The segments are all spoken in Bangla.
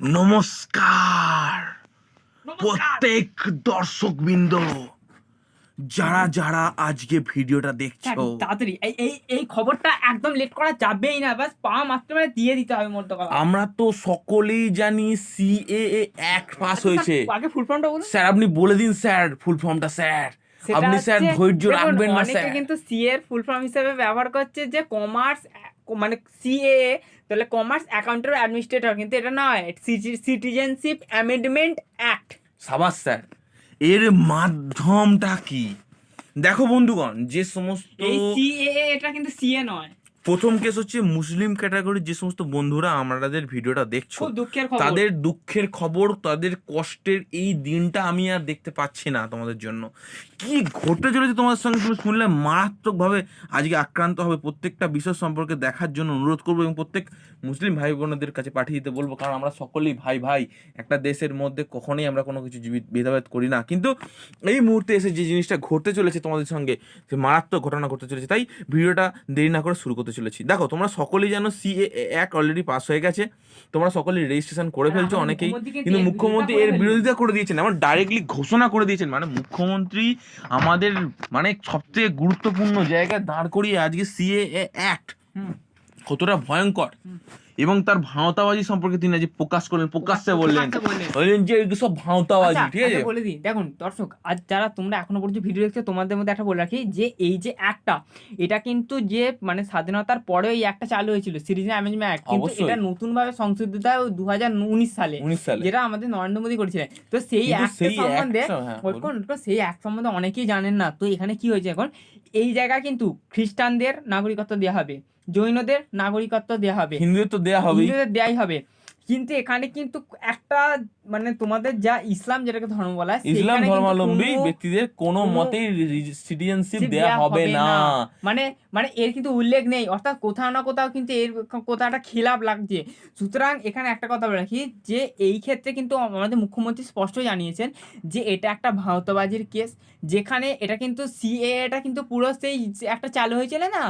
নমস্কার। প্রত্যেক দর্শক বিন্দ যারা যারা আজকে ভিডিওটা দেখছ। তাড়াতাড়ি। এই এই এই খবরটা একদম লেট করা যাবেই না বাস পা মাত্র মানে দিয়ে দিতে হবে মোট কথা আমরা তো সকলেই জানি সিএএ অ্যাক্ট পাস হয়েছে। আগে ফুল ফর্মটা বলুন। স্যার আপনি বলে দিন স্যার ফুল ফর্মটা স্যার। আপনি স্যার ধৈর্য রাখবেন না স্যার। কিন্তু সি এর ফুল ফর্ম হিসেবে ব্যবহার করছে যে কমার্স মানে সিএ তাহলে কমার্স অ্যাকাউন্টের অ্যাডমিনিস্ট্রেটর কিন্তু এটা নয় সিটিজেনশিপ অ্যামেন্ডমেন্ট অ্যাক্ট সাবাস স্যার এর মাধ্যমটা কি? দেখো বন্ধুগণ যে সমস্ত সিএ এটা কিন্তু সিএ নয়। প্রথম কেস হচ্ছে মুসলিম ক্যাটাগরির যে সমস্ত বন্ধুরা আমাদের ভিডিওটা দেখছ তাদের দুঃখের খবর তাদের কষ্টের এই দিনটা আমি আর দেখতে পাচ্ছি না তোমাদের জন্য। কি ঘটে চলেছে তোমাদের সঙ্গে তুমি শুনলে? মারাত্মকভাবে আজকে আক্রান্ত হবে। প্রত্যেকটা বিষয় সম্পর্কে দেখার জন্য অনুরোধ করব এবং প্রত্যেক মুসলিম ভাই বোনদের কাছে পাঠিয়ে দিতে বলব কারণ আমরা সকলেই ভাই ভাই একটা দেশের মধ্যে কখনোই আমরা কোনো কিছু ভেদাভেদ করি না। কিন্তু এই মুহূর্তে এসে যে জিনিসটা ঘটতে চলেছে তোমাদের সঙ্গে সে মারাত্মক ঘটনা ঘটতে চলেছে। তাই ভিডিওটা দেরি না করে শুরু করতে চলেছি। দেখো তোমরা সকলেই জানো সিএ এক অলরেডি পাস হয়ে গেছে। তোমরা সকলেই রেজিস্ট্রেশন করে ফেলছো অনেকেই। কিন্তু মুখ্যমন্ত্রী এর বিরোধিতা করে দিয়েছেন আমার ডাইরেক্টলি ঘোষণা করে দিয়েছেন। মানে মুখ্যমন্ত্রী আমাদের মানে সবথেকে গুরুত্বপূর্ণ জায়গায় দাঁড় করিয়ে আজকে সিএ অ্যাক্ট কতটা ভয়ঙ্কর। এবং তার ভাঁওতাবাজি সম্পর্কে তিনি আজ প্রকাশ করলেন প্রকাশ্যে বললেন। বললেন। যে এগুলো সব ভাঁওতাবাজি আচ্ছা, ঠিক আছে? আচ্ছা, বলে দিই। দেখুন দর্শক আজ যারা তোমরা এখনও পর্যন্ত ভিডিও দেখছ তোমাদের মধ্যে একটা বলে রাখি যে এই যে একটা এটা কিন্তু যে মানে স্বাধীনতার পরে এই একটা চালু হয়েছিল সিটিজেন অ্যামেন্ডমেন্ট অ্যাক্ট কিন্তু। এটা নতুন ভাবে সংশোধিত হয় উনিশ সালে। উনিশ সালে। যেটা আমাদের নরেন্দ্র মোদী করেছিলেন। তো সেই অ্যাক্ট সম্বন্ধে হ্যাঁ, সেই অ্যাক্ট সম্বন্ধে অনেকেই জানেন না। তো এখানে কি হয়েছে এখন? এই জায়গায় কিন্তু খ্রিস্টানদের নাগরিকত্ব দেওয়া হবে। জৈনদের নাগরিকত্ব দেওয়া হবে। হিন্দুদের তো দেয়া হবেই। হিন্দুদের দেয়াই হবে। কিন্তু এখানে কিন্তু একটা মানে তোমাদের যা ইসলাম যেটাকে ধর্ম বলা হয় ইসলাম ধর্মাবলম্বী ব্যক্তিদের কোনো মতেই সিটিজেনশিপ সিট দেয়া হবে না। মানে মানে এর কিন্তু উল্লেখ নেই। অর্থাৎ কোথাও না কোথাও কিন্তু এর কোথাও একটা খিলাপ লাগছে। সুতরাং এখানে একটা কথা বলে রাখি যে এই ক্ষেত্রে কিন্তু আমাদের মুখ্যমন্ত্রী স্পষ্ট জানিয়েছেন যে এটা একটা ভারতবাজির কেস যেখানে এটা কিন্তু সিএ এটা কিন্তু পুরো সেই একটা চালু হয়েছিল না?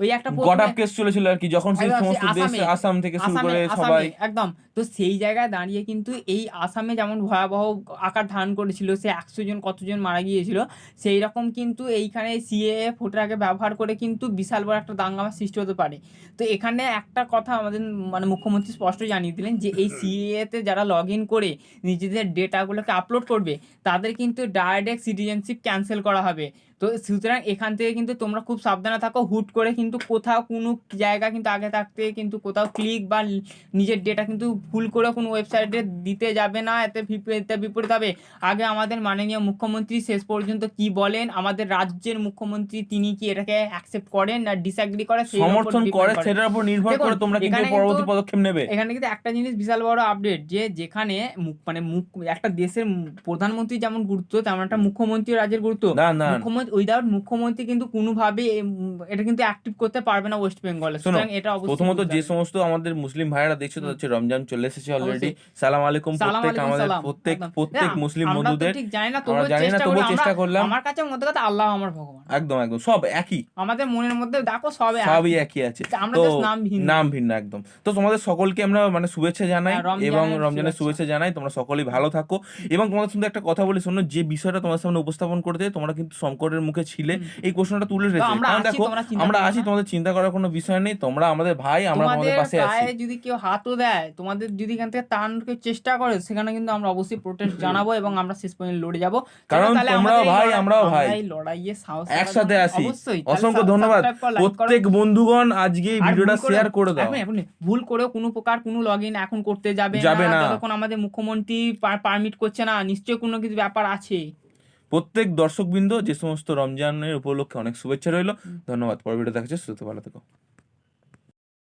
ওই একটা গট আপ কেস চলেছিল আর কি যখন সেই সমস্ত দেশ আসাম থেকে শুরু করে সবাই একদম। তো সেই জায়গায় দাঁড়িয়ে কিন্তু এই আসামে যেমন ভয়াবহ আকার ধারণ করেছিল, সে একশো জন, কতজন মারা গিয়েছিল, সেই রকম কিন্তু এইখানে সিএএ ভোটারকে ব্যবহার করে কিন্তু বিশাল বড় একটা দাঙ্গামা সৃষ্টি হতে পারে। তো এখানে একটা কথা আমাদের মানে মুখ্যমন্ত্রী স্পষ্ট জানিয়ে দিলেন যে এই সিএএ তে যারা লগ ইন করে নিজেদের ডেটাগুলোকে আপলোড করবে, তাদের কিন্তু ডাইরেক্ট সিটিজেনশিপ ক্যান্সেল করা হবে। তো সুতরাং এখান থেকে কিন্তু তোমরা খুব সাবধানে থাকো, হুট করে কিন্তু কোথাও কোনো জায়গা কিন্তু আগে থাকতে কিন্তু কোথাও ক্লিক বা নিজের ডেটা কিন্তু ভুল করে কোনো ওয়েবসাইটে দিতে যাবে না এতে এতে বিপরীত হবে। আগে আমাদের মাননীয় মুখ্যমন্ত্রী শেষ পর্যন্ত কি বলেন? আমাদের রাজ্যের মুখ্যমন্ত্রী তিনি কি এটাকে অ্যাকসেপ্ট করেন না ডিসঅ্যাগ্রি করে সমর্থন করে সেটার উপর নির্ভর করে তোমরা কিন্তু পরবর্তী পদক্ষেপ নেবে। এখানে কিন্তু একটা জিনিস বিশাল বড় আপডেট যে যেখানে মুখ- মানে মুখ একটা দেশের প্রধানমন্ত্রী যেমন গুরুত্ব তেমন একটা মুখ্যমন্ত্রী রাজ্যের গুরুত্ব। মুখ্যমন্ত্রী উইদাউট মুখ্যমন্ত্রী কিন্তু কোনোভাবে এটা কিন্তু অ্যাক্টিভ করতে পারবে না ওয়েস্ট বেঙ্গলে সুতরাং এটা অবশ্যই প্রথমত যে সমস্ত আমাদের মুসলিম ভাইরা দেখছ তাদের হচ্ছে রমজান চলে এসেছে অলরেডি সালাম আলাইকুম প্রত্যেক আমাদের প্রত্যেক প্রত্যেক মুসলিম বন্ধুদের। আমরা জানি না তবুও চেষ্টা করলাম। আমার কাছে মধ্যে কথা আল্লাহ আমার ভগবান। একদম একদম। সব একই। আমাদের মনের মধ্যে দেখো সব এক। সবই একই আছে। তো নাম ভিন্ন। নাম ভিন্ন একদম। তো তোমাদের সকলকে আমরা মানে শুভেচ্ছা জানাই হ্যাঁ, এবং রমজানের শুভেচ্ছা। জানাই। তোমরা সকলেই ভালো থাকো। এবং তোমাদের সঙ্গে একটা কথা বলি শোনো যে বিষয়টা তোমাদের সামনে উপস্থাপন করতে তোমরা কিন্তু সংকটের মুখে ছিলে। এই কোশ্চেনটা তুলে রেখেছে। আমরা কারণ দেখো আমরা আছি তোমাদের চিন্তা করার কোনো বিষয় নেই। তোমরা আমাদের ভাই আমরা তোমাদের তোমাদের পাশে আছি। যদি কেউ হাতও দেয় তোমাদের যদি এখান থেকে তাড়ানোর চেষ্টা করে সেখানে কিন্তু আমরা অবশ্যই প্রোটেস্ট জানাব এবং আমরা শেষ পর্যন্ত লড়ে যাব। কারণ আমাদের এই ভাই, আমরাও ভাই। লড়াইয়ে সাহস একসাথে তাহলে অসংখ্য ধন্যবাদ। করো, করো। প্রত্যেক বন্ধুগণ আজকে এই ভিডিওটা ভুল করে- শেয়ার করে দাও। ভুল করেও কোনো প্রকার কোনো লগ ইন এখন করতে যাবে যাবে না। তখন আমাদের মুখ্যমন্ত্রী পারমিট করছে না নিশ্চয়ই কোনো কিছু ব্যাপার আছে। প্রত্যেক দর্শকবৃন্দ যে সমস্ত রমজানের উপলক্ষে অনেক শুভেচ্ছা রইল। ধন্যবাদ। পর ভিডিও দেখাচ্ছে সুস্থ ভালো থেকো।